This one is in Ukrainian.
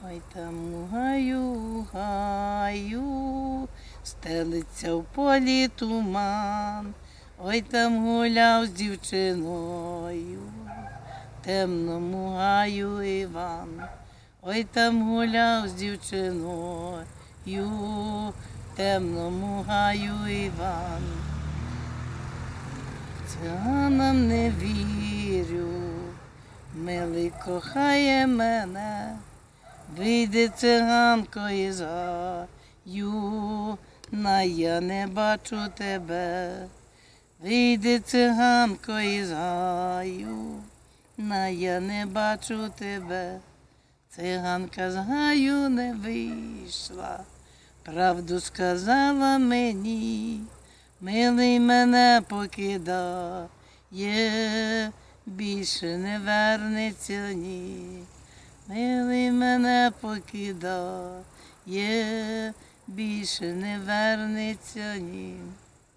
Ой там у гаю, гаю, стелиться в полі туман. Ой там гуляв з дівчиною, темному гаю Іван. Ой там гуляв з дівчиною, темному гаю Іван. Циганам не вірю, милий кохає мене, вийде циганко із гаю, на я не бачу тебе. Вийде циганко із гаю, на я не бачу тебе. Циганка з гаю не вийшла, правду сказала мені, милий мене покидає, більше не вернеться ні. Мене покидає, більше не вернеться ні.